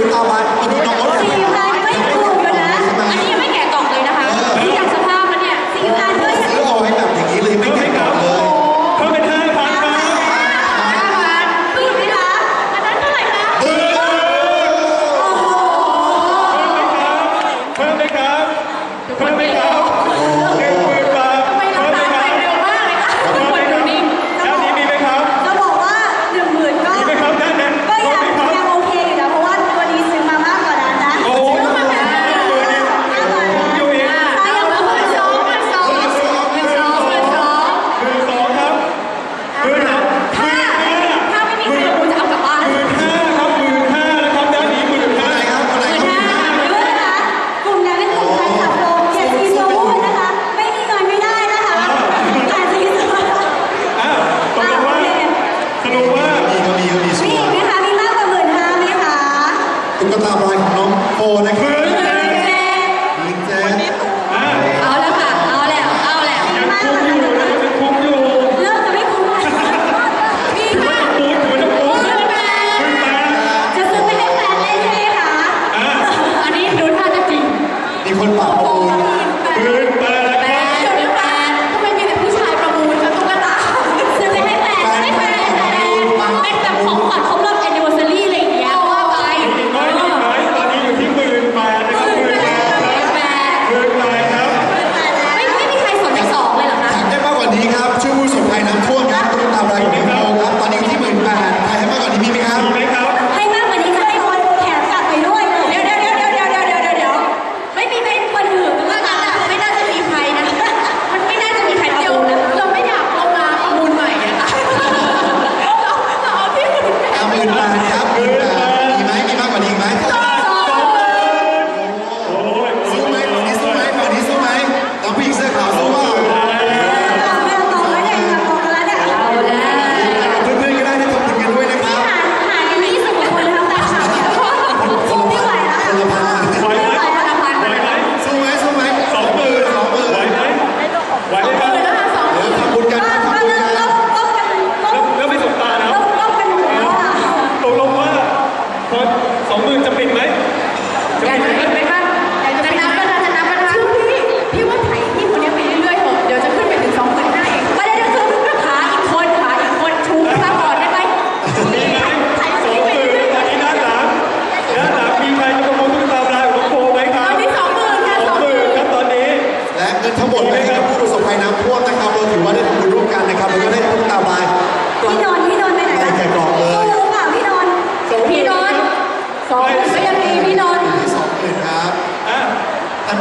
ele lá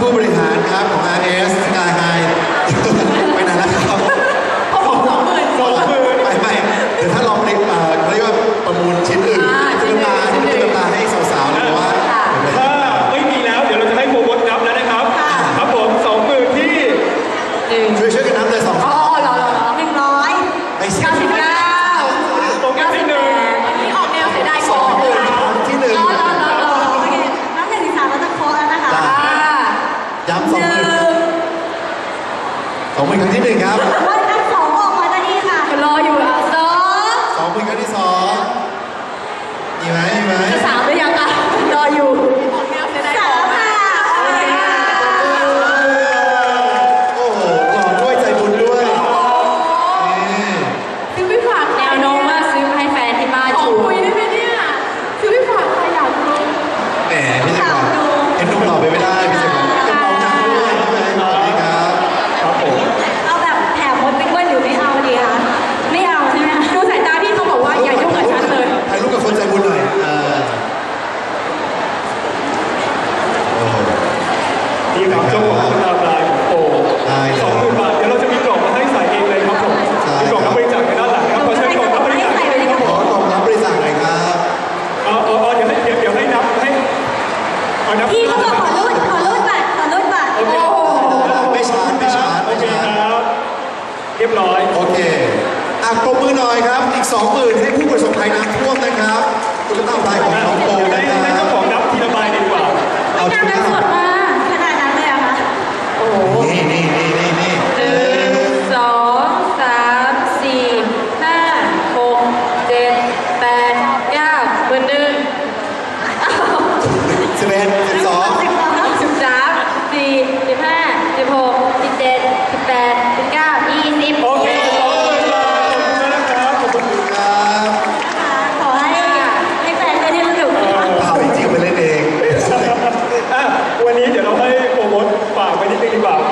ผู้บริหาร หมื่นครั้งที่หนึ่งครับวันนั้นสองออกมาได้ดีค่ะรออยู่อะสองสองหมื่ครั้งที่สองมีไหมมีไหมสามหรืยังคะรออยู่สามค่ะโอ้โหหล่วใจบุญด้วยซื้อไปฝากแนวค่าขออคุยได้ไหมเนี่ยซื้อไปฝากใยากรู้ แหมพี่ อะปรมือหน่อยครับ อีก 20,000 ให้ผู้ประสบภัยน้ำท่วมนะครับตุ๊กตาตายของน้องโปให้นะคให้รัเจ้าบของนับทีละใบดีกว่า เอาชตุ๊กตานี่นี่นี่นี่หนี่งอ้าวสิบเอ็ดสิบสอง สิบสามสี่สิบห้าสิบหกสิบเจ็ดสิบแปด arriba.